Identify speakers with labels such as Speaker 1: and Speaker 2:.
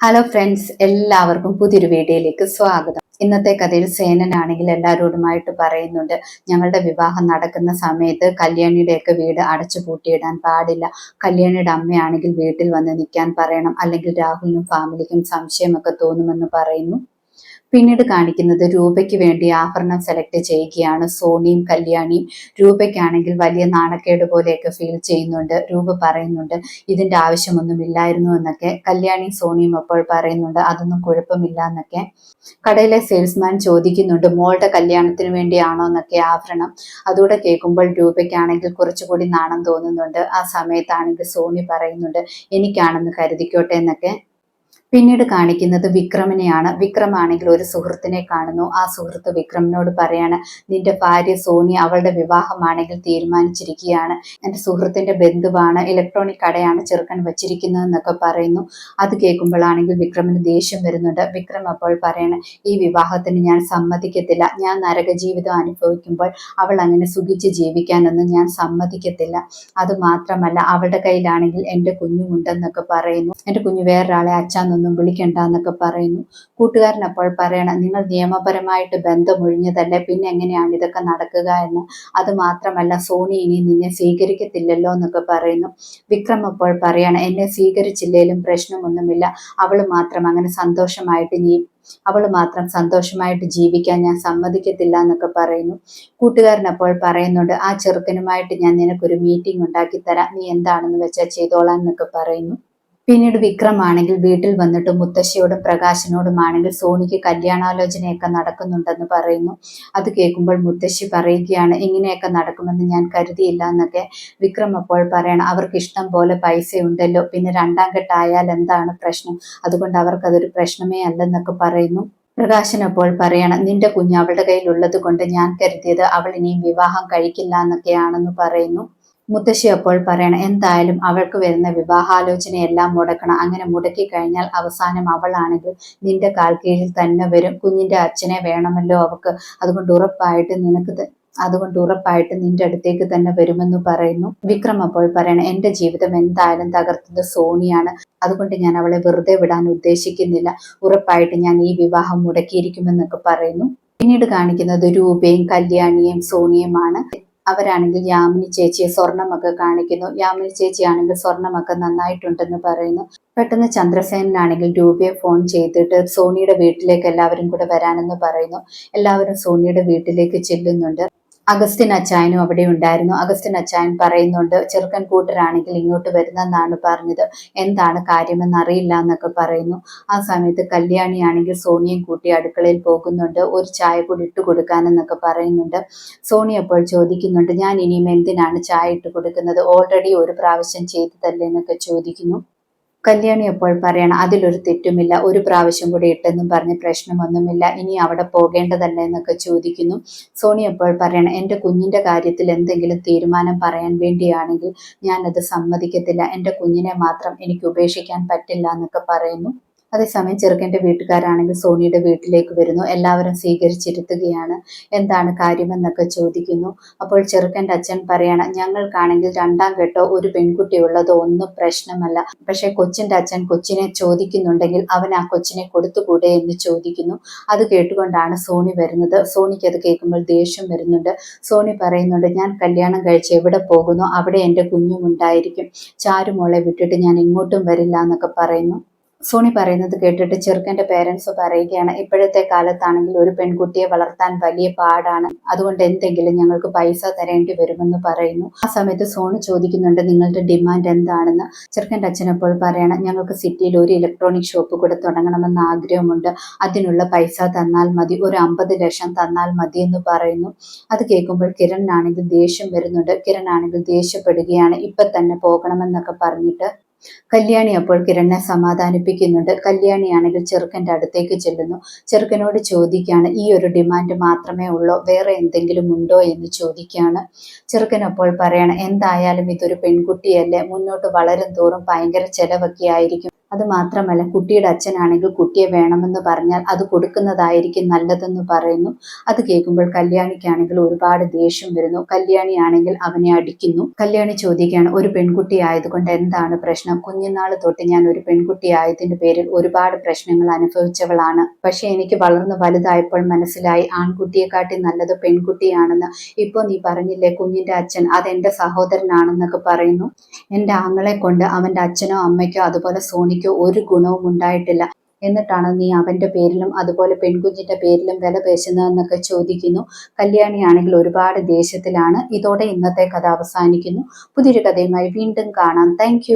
Speaker 1: Hello friends എല്ലാവർക്കും പുതിയൊരു വീഡിയോയിലേക്ക് സ്വാഗതം. ഇന്നത്തെ കഥയിൽ സേനനാണെങ്കിൽ എല്ലാവരോടുമായിട്ട് പറയുന്നുണ്ട് ഞങ്ങളുടെ വിവാഹം നടക്കുന്ന സമയത്ത് കല്യാണിയുടെയൊക്കെ വീട് അടച്ചു പൂട്ടിയിടാൻ പാടില്ല. കല്യാണിയുടെ അമ്മയാണെങ്കിൽ വീട്ടിൽ വന്ന് നിൽക്കാൻ പറയണം. അല്ലെങ്കിൽ രാഹുലിനും ഫാമിലിക്കും സംശയമൊക്കെ തോന്നുമെന്ന് പറയുന്നു. പിന്നീട് കാണിക്കുന്നത് രൂപയ്ക്ക് വേണ്ടി ആഭരണം സെലക്ട് ചെയ്യുകയാണ് സോണിയും കല്യാണിയും. രൂപയ്ക്കാണെങ്കിൽ വലിയ നാണക്കേട് പോലെയൊക്കെ ഫീൽ ചെയ്യുന്നുണ്ട് രൂപ പറയുന്നുണ്ട്. ഇതിന്റെ ആവശ്യമൊന്നും ഇല്ലായിരുന്നു എന്നൊക്കെ കല്യാണിയും സോണിയും അപ്പോൾ പറയുന്നുണ്ട് അതൊന്നും കുഴപ്പമില്ല എന്നൊക്കെ. കടയിലെ സെയിൽസ്മാൻ ചോദിക്കുന്നുണ്ട് മോളുടെ കല്യാണത്തിന് വേണ്ടിയാണോ എന്നൊക്കെ ആഭരണം. അതുകൂടെ കേൾക്കുമ്പോൾ രൂപയ്ക്കാണെങ്കിൽ കുറച്ചുകൂടി നാണം തോന്നുന്നുണ്ട്. ആ സമയത്താണെങ്കിൽ സോണി പറയുന്നുണ്ട് എനിക്കാണെന്ന് കരുതിക്കോട്ടെ എന്നൊക്കെ. പിന്നീട് കാണിക്കുന്നത് വിക്രമിനെയാണ്. വിക്രമാണെങ്കിൽ ഒരു സുഹൃത്തിനെ കാണുന്നു. ആ സുഹൃത്ത് വിക്രമിനോട് പറയാണ് നിന്റെ ഭാര്യ സോണി അവളുടെ വിവാഹമാണെങ്കിൽ തീരുമാനിച്ചിരിക്കുകയാണ്. എന്റെ സുഹൃത്തിന്റെ ബന്ധുവാണ് ഇലക്ട്രോണിക് കടയാണ് ചെറുക്കൻ വച്ചിരിക്കുന്നത് എന്നൊക്കെ പറയുന്നു. അത് കേൾക്കുമ്പോഴാണെങ്കിൽ വിക്രമിന് ദേഷ്യം വരുന്നുണ്ട്. വിക്രം അപ്പോൾ പറയണ ഈ വിവാഹത്തിന് ഞാൻ സമ്മതിക്കത്തില്ല. ഞാൻ നരക ജീവിതം അനുഭവിക്കുമ്പോൾ അവൾ അങ്ങനെ സുഖിച്ച് ജീവിക്കാനൊന്നും ഞാൻ സമ്മതിക്കത്തില്ല. അത് മാത്രമല്ല അവളുടെ കയ്യിലാണെങ്കിൽ എന്റെ കുഞ്ഞുമുണ്ടെന്നൊക്കെ പറയുന്നു. എന്റെ കുഞ്ഞു വേറൊരാളെ അച്ഛാന്ന് ഒന്നും വിളിക്കണ്ട എന്നൊക്കെ പറയുന്നു. കൂട്ടുകാരൻ അപ്പോൾ പറയണം നിങ്ങൾ നിയമപരമായിട്ട് ബന്ധമൊഴിഞ്ഞതല്ലേ? പിന്നെ എങ്ങനെയാണ് ഇതൊക്കെ നടക്കുക എന്ന്? അത് മാത്രമല്ല സോണി ഇനി നിന്നെ സ്വീകരിക്കത്തില്ലല്ലോ എന്നൊക്കെ പറയുന്നു. വിക്രം അപ്പോൾ പറയണം എന്നെ സ്വീകരിച്ചില്ലേലും പ്രശ്നമൊന്നുമില്ല. അവൾ മാത്രം അങ്ങനെ സന്തോഷമായിട്ട് നീ അവൾ മാത്രം സന്തോഷമായിട്ട് ജീവിക്കാൻ ഞാൻ സമ്മതിക്കത്തില്ല എന്നൊക്കെ പറയുന്നു. കൂട്ടുകാരൻ അപ്പോൾ പറയുന്നുണ്ട് ആ ചെറുക്കനുമായിട്ട് ഞാൻ നിനക്കൊരു മീറ്റിംഗ് ഉണ്ടാക്കി തരാം നീ എന്താണെന്ന് വെച്ചാൽ ചെയ്തോളാം എന്നൊക്കെ പറയുന്നു. പിന്നീട് വിക്രമാണെങ്കിൽ വീട്ടിൽ വന്നിട്ട് മുത്തശ്ശിയോടും പ്രകാശനോടുമാണെങ്കിൽ സോണിക്ക് കല്യാണാലോചനയൊക്കെ നടക്കുന്നുണ്ടെന്ന് പറയുന്നു. അത് കേൾക്കുമ്പോൾ മുത്തശ്ശി പറയുകയാണ് ഇങ്ങനെയൊക്കെ നടക്കുമെന്ന് ഞാൻ കരുതിയില്ല എന്നൊക്കെ വിക്രം അപ്പോൾ പറയണം. അവർക്ക് ഇഷ്ടം പോലെ പൈസ ഉണ്ടല്ലോ പിന്നെ രണ്ടാം കെട്ടായാൽ എന്താണ് പ്രശ്നം? അതുകൊണ്ട് അവർക്കതൊരു പ്രശ്നമേ അല്ലെന്നൊക്കെ പറയുന്നു. പ്രകാശൻ അപ്പോൾ പറയണം നിന്റെ കുഞ്ഞ് അവളുടെ കയ്യിലുള്ളത് കൊണ്ട് ഞാൻ കരുതിയത് അവൾ ഇനിയും വിവാഹം കഴിക്കില്ല എന്നൊക്കെയാണെന്ന് പറയുന്നു. മുത്തശ്ശി അപ്പോൾ പറയണം എന്തായാലും അവൾക്ക് വരുന്ന വിവാഹാലോചനയെല്ലാം മുടക്കണം. അങ്ങനെ മുടക്കി കഴിഞ്ഞാൽ അവസാനം അവളാണെങ്കിൽ നിന്റെ കാൽ കീഴിൽ തന്നെ വരും. കുഞ്ഞിന്റെ അച്ഛനെ വേണമല്ലോ അവൾക്ക്. അതുകൊണ്ട് ഉറപ്പായിട്ട് നിനക്ക് അതുകൊണ്ട് ഉറപ്പായിട്ട് നിന്റെ അടുത്തേക്ക് തന്നെ വരുമെന്ന് പറയുന്നു. വിക്രം അപ്പോൾ പറയണം എന്റെ ജീവിതം എന്തായാലും തകർത്തത് സോണിയാണ്. അതുകൊണ്ട് ഞാൻ അവളെ വെറുതെ വിടാൻ ഉദ്ദേശിക്കുന്നില്ല. ഉറപ്പായിട്ട് ഞാൻ ഈ വിവാഹം മുടക്കിയിരിക്കുമെന്നൊക്കെ പറയുന്നു. പിന്നീട് കാണിക്കുന്നത് രൂപയും കല്യാണിയും സോണിയുമാണ്. അവരാണെങ്കിൽ യാമിനി ചേച്ചിയെ സ്വർണമൊക്കെ കാണിക്കുന്നു. യാമിനി ചേച്ചിയാണെങ്കിൽ സ്വർണമൊക്കെ നന്നായിട്ടുണ്ടെന്ന് പറയുന്നു. പെട്ടെന്ന് ചന്ദ്രസേനാണെങ്കിൽ രൂപയെ ഫോൺ ചെയ്തിട്ട് സോണിയുടെ വീട്ടിലേക്ക് എല്ലാവരും കൂടെ വരാനെന്ന് പറയുന്നു. എല്ലാവരും സോണിയുടെ വീട്ടിലേക്ക് ചെല്ലുന്നുണ്ട്. അഗസ്റ്റിൻ അച്ചായനും അവിടെ ഉണ്ടായിരുന്നു. അഗസ്റ്റിൻ അച്ചായൻ പറയുന്നുണ്ട് ചെറുക്കൻ കൂട്ടരാണെങ്കിൽ ഇങ്ങോട്ട് വരുന്നെന്നാണ് പറഞ്ഞത്. എന്താണ് കാര്യമെന്ന് അറിയില്ല എന്നൊക്കെ പറയുന്നു. ആ സമയത്ത് കല്യാണിയാണെങ്കിൽ സോണിയും കൂട്ടി അടുക്കളയിൽ പോകുന്നുണ്ട്. ഒരു ചായ കൂടി ഇട്ട് കൊടുക്കാനെന്നൊക്കെ പറയുന്നുണ്ട്. സോണി അപ്പോൾ ചോദിക്കുന്നുണ്ട് ഞാൻ ഇനിയും എന്തിനാണ് ചായ ഇട്ട് കൊടുക്കുന്നത്? ഓൾറെഡി ഒരു പ്രാവശ്യം ചെയ്തതല്ലേ? എന്നൊക്കെ ചോദിക്കുന്നു. കല്യാണി അപ്പോൾ പറയണം അതിലൊരു തെറ്റുമില്ല. ഒരു പ്രാവശ്യം കൂടി ഇട്ടെന്നും പറഞ്ഞ് പ്രശ്നമൊന്നുമില്ല. ഇനി അവിടെ പോകേണ്ടതല്ല? എന്നൊക്കെ ചോദിക്കുന്നു. സോണി അപ്പോൾ പറയണം എന്റെ കുഞ്ഞിന്റെ കാര്യത്തിൽ എന്തെങ്കിലും തീരുമാനം പറയാൻ വേണ്ടിയാണെങ്കിൽ ഞാനത് സമ്മതിക്കത്തില്ല. എന്റെ കുഞ്ഞിനെ മാത്രം എനിക്ക് ഉപേക്ഷിക്കാൻ പറ്റില്ല എന്നൊക്കെ പറയുന്നു. അതേസമയം ചെറുക്കന്റെ വീട്ടുകാരാണെങ്കിൽ സോണിയുടെ വീട്ടിലേക്ക് വരുന്നു. എല്ലാവരും സ്വീകരിച്ചിരുത്തുകയാണ്. എന്താണ് കാര്യമെന്നൊക്കെ ചോദിക്കുന്നു. അപ്പോൾ ചെറുക്കന്റെ അച്ഛൻ പറയണം ഞങ്ങൾക്കാണെങ്കിൽ രണ്ടാം കെട്ടോ ഒരു പെൺകുട്ടി ഉള്ളതോ ഒന്നും പ്രശ്നമല്ല. പക്ഷേ കൊച്ചിന്റെ അച്ഛൻ കൊച്ചിനെ ചോദിക്കുന്നുണ്ടെങ്കിൽ അവൻ ആ കൊച്ചിനെ കൊടുത്തുകൂടെ എന്ന് ചോദിക്കുന്നു. അത് കേട്ടുകൊണ്ടാണ് സോണി വരുന്നത്. സോണിക്ക് അത് കേൾക്കുമ്പോൾ ദേഷ്യം വരുന്നുണ്ട്. സോണി പറയുന്നുണ്ട് ഞാൻ കല്യാണം കഴിച്ച് എവിടെ പോകുന്നു? അവിടെ എന്റെ കുഞ്ഞുമുണ്ടായിരിക്കും ചാരുമോളെ വിട്ടിട്ട് ഞാൻ ഇങ്ങോട്ടും വരില്ല എന്നൊക്കെ പറയുന്നു. സോണി പറയുന്നത് കേട്ടിട്ട് ചെറുക്കന്റെ പേരൻസ് പറയുകയാണ് ഇപ്പോഴത്തെ കാലത്താണെങ്കിൽ ഒരു പെൺകുട്ടിയെ വളർത്താൻ വലിയ പാടാണ്. അതുകൊണ്ട് എന്തെങ്കിലും ഞങ്ങൾക്ക് പൈസ തരേണ്ടി വരുമെന്ന് പറയുന്നു. ആ സമയത്ത് സോണി ചോദിക്കുന്നുണ്ട് നിങ്ങളുടെ ഡിമാൻഡ് എന്താണെന്ന്? ചെറുക്കന്റെ അച്ഛനപ്പോൾ പറയണം ഞങ്ങൾക്ക് സിറ്റിയിൽ ഒരു ഇലക്ട്രോണിക് ഷോപ്പ് കൂടെ തുടങ്ങണമെന്ന് ആഗ്രഹമുണ്ട്. അതിനുള്ള പൈസ തന്നാൽ മതി ഒരു അമ്പത് ലക്ഷം തന്നാൽ മതി എന്ന് പറയുന്നു. അത് കേൾക്കുമ്പോൾ കിരണിനാണെങ്കിൽ ദേഷ്യം വരുന്നുണ്ട്. കിരൺ ആണെങ്കിൽ ദേഷ്യപ്പെടുകയാണ് ഇപ്പൊ തന്നെ പോകണമെന്നൊക്കെ പറഞ്ഞിട്ട് കല്യാണി അപ്പോൾ കിരണിനെ സമാധാനിപ്പിക്കുന്നുണ്ട്. കല്യാണിയാണെങ്കിൽ ചെറുക്കന്റെ അടുത്തേക്ക് ചെല്ലുന്നു. ചെറുക്കനോട് ചോദിക്കുകയാണ് ഈ ഒരു ഡിമാൻഡ് മാത്രമേ ഉള്ളൂ? വേറെ എന്തെങ്കിലും ഉണ്ടോ? എന്ന് ചോദിക്കുകയാണ്. ചെറുക്കൻ അപ്പോൾ പറയണം എന്തായാലും ഇതൊരു പെൺകുട്ടിയല്ലേ? മുന്നോട്ട് വളരും തോറും ഭയങ്കര ചെലവൊക്കെ ആയിരിക്കും അത് മാത്രമല്ല കുട്ടിയുടെ അച്ഛനാണെങ്കിൽ കുട്ടിയെ വേണമെന്ന് പറഞ്ഞാൽ അത് കൊടുക്കുന്നതായിരിക്കും നല്ലതെന്ന് പറയുന്നു. അത് കേൾക്കുമ്പോൾ കല്യാണിക്കാണെങ്കിൽ ഒരുപാട് ദേഷ്യം വരുന്നു. കല്യാണിയാണെങ്കിൽ അവനെ അടിക്കുന്നു. കല്യാണി ചോദിക്കുകയാണ് ഒരു പെൺകുട്ടി ആയതുകൊണ്ട് എന്താണ് പ്രശ്നം? കുഞ്ഞുനാൾ തൊട്ട് ഞാൻ ഒരു പെൺകുട്ടി ആയതിന്റെ പേരിൽ ഒരുപാട് പ്രശ്നങ്ങൾ അനുഭവിച്ചവളാണ്. പക്ഷെ എനിക്ക് വളർന്ന് വലുതായപ്പോൾ മനസ്സിലായി ആൺകുട്ടിയെക്കാട്ടി നല്ലത് പെൺകുട്ടിയാണെന്ന്. ഇപ്പോൾ നീ പറഞ്ഞില്ലേ കുഞ്ഞിന്റെ അച്ഛൻ അതെന്റെ സഹോദരനാണെന്നൊക്കെ പറയുന്നു. എന്റെ ആങ്ങളെ കൊണ്ട് അവന്റെ അച്ഛനോ അമ്മയ്ക്കോ അതുപോലെ സോണിക്കോ ഒരു ഗുണവും ഉണ്ടായിട്ടില്ല. എന്നിട്ടാണ് നീ അവന്റെ പേരിലും അതുപോലെ പെൺകുഞ്ഞിന്റെ പേരിലും വില പേശുന്നതെന്നൊക്കെ ചോദിക്കുന്നു. കല്യാണിയാണെങ്കിൽ ഒരുപാട് ദേഷ്യത്തിലാണ്. ഇതോടെ ഇന്നത്തെ കഥ അവസാനിക്കുന്നു. പുതിയൊരു കഥയുമായി വീണ്ടും കാണാം. താങ്ക്